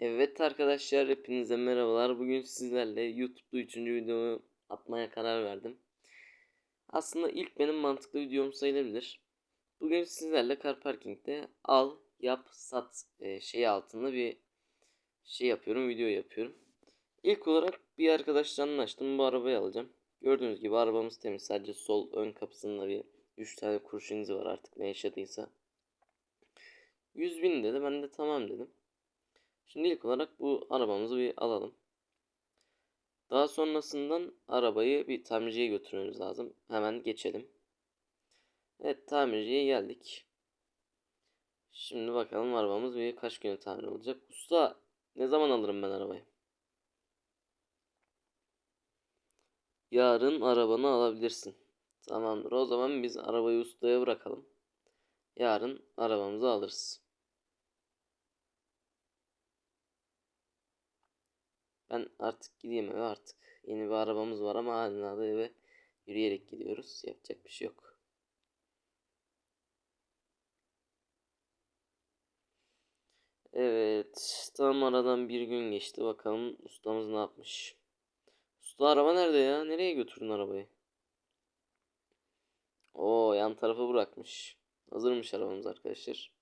Evet arkadaşlar hepinize merhabalar. Bugün sizlerle YouTube'da 3. videomu atmaya karar verdim. Aslında ilk benim mantıklı videom sayılabilir. Bugün sizlerle Car Parking'de al, yap, sat e, şeyi altında bir şey yapıyorum, video yapıyorum. İlk olarak bir arkadaşla anlaştım. Bu arabayı alacağım. Gördüğünüz gibi arabamız temiz. Sadece sol ön kapısında bir 3 tane kurşun izi var artık ne yaşadıysa. 100 bin dedi. Ben de tamam dedim. Şimdi ilk olarak bu arabamızı bir alalım. Daha sonrasından arabayı bir tamirciye götürmemiz lazım. Hemen geçelim. Evet tamirciye geldik. Şimdi bakalım arabamız bir kaç güne tamir olacak. Usta ne zaman alırım ben arabayı? Yarın arabanı alabilirsin. Tamamdır. O zaman biz arabayı ustaya bırakalım. Yarın arabamızı alırız. Ben artık gideyim eve artık. Yeni bir arabamız var ama hala da eve yürüyerek gidiyoruz. Yapacak bir şey yok. Evet. Tam aradan bir gün geçti. Bakalım ustamız ne yapmış. Usta araba nerede ya? Nereye götürdün arabayı? Oo yan tarafı bırakmış. Hazırmış arabamız arkadaşlar.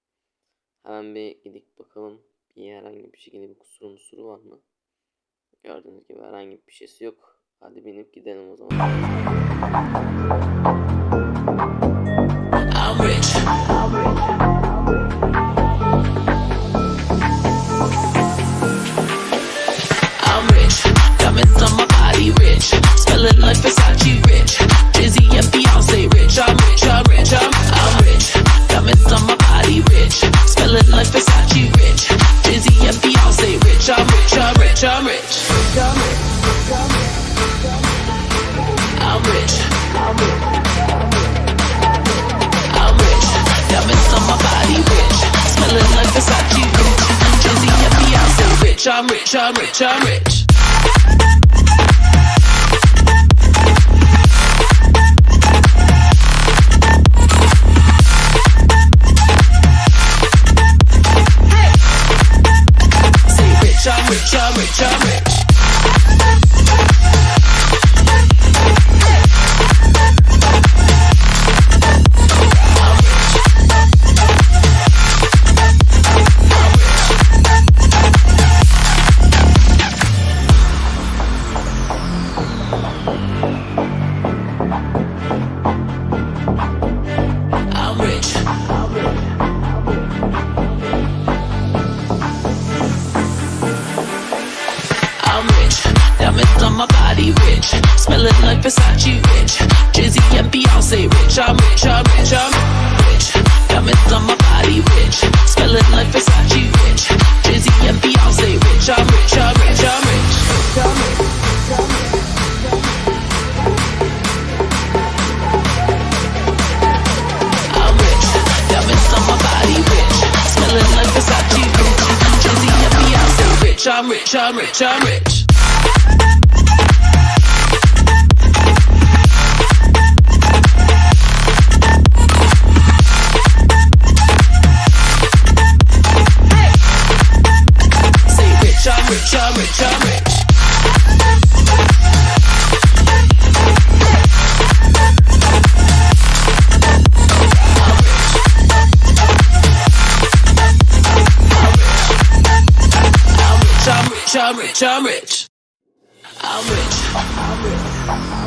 Hemen bir gidik bakalım. Bir herhangi bir şekilde bir kusuru musuru var mı? Gördüğünüz gibi herhangi bir şeysi yok. Hadi binip gidelim o zaman. I'm rich. I'm I'm rich. I'm rich. I'm rich. Say rich. I'm rich. I'm rich. I'm rich. Versace rich. Jizzy and Beyonce rich. I'm rich. I'm rich. I'm rich. Diamonds on my body rich. Smelling like Versace rich. Jizzy and Beyonce rich. I'm rich. I'm rich. I'm rich. I'm rich. Diamonds on my body rich. Smelling like Versace rich. Jizzy and Beyonce rich. I'm rich. I'm rich. I'm rich. I'm rich, I'm rich, I'm rich. I'm rich.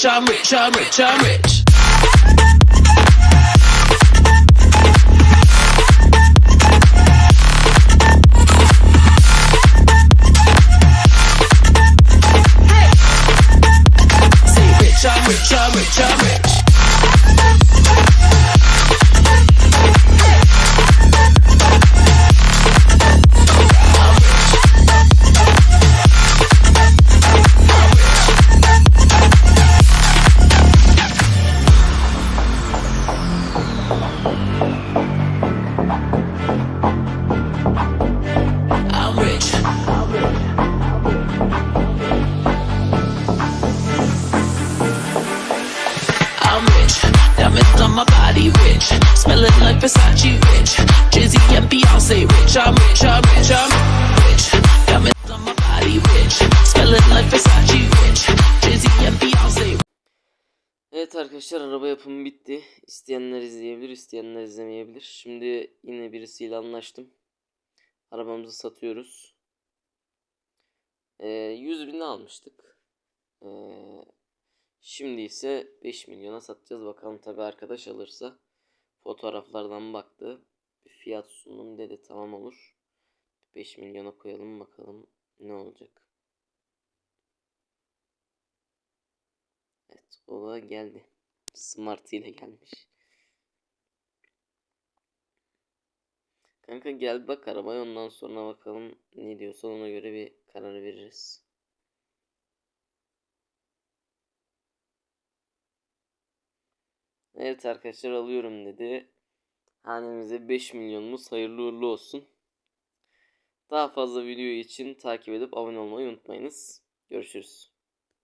Rich. I'm rich, I'm rich, I'm rich. Versace, rich. Jay-Z and Beyonce, rich. I'm rich, I'm rich, I'm rich. Diamonds on my body, rich. Smelling like Versace, rich. Jay-Z and Beyonce, Evet arkadaşlar araba yapımı bitti. İsteyenler izleyebilir, isteyenler izlemeyebilir. Şimdi yine birisiyle anlaştım. Arabamızı satıyoruz. Ee, 100 bin almıştık. Ee, şimdi ise 5 milyona satacağız. Bakalım tabi arkadaş alırsa. Fotoğraflardan baktı. Bir fiyat sundum dedi tamam olur. 5 milyona koyalım bakalım ne olacak. Evet o da geldi. Smart ile gelmiş. Kanka gel bak arabaya ondan sonra bakalım ne diyorsa ona göre bir karar veririz. Evet arkadaşlar alıyorum dedi. Hanemize 5 milyonumuz hayırlı uğurlu olsun. Daha fazla video için takip edip abone olmayı unutmayınız. Görüşürüz.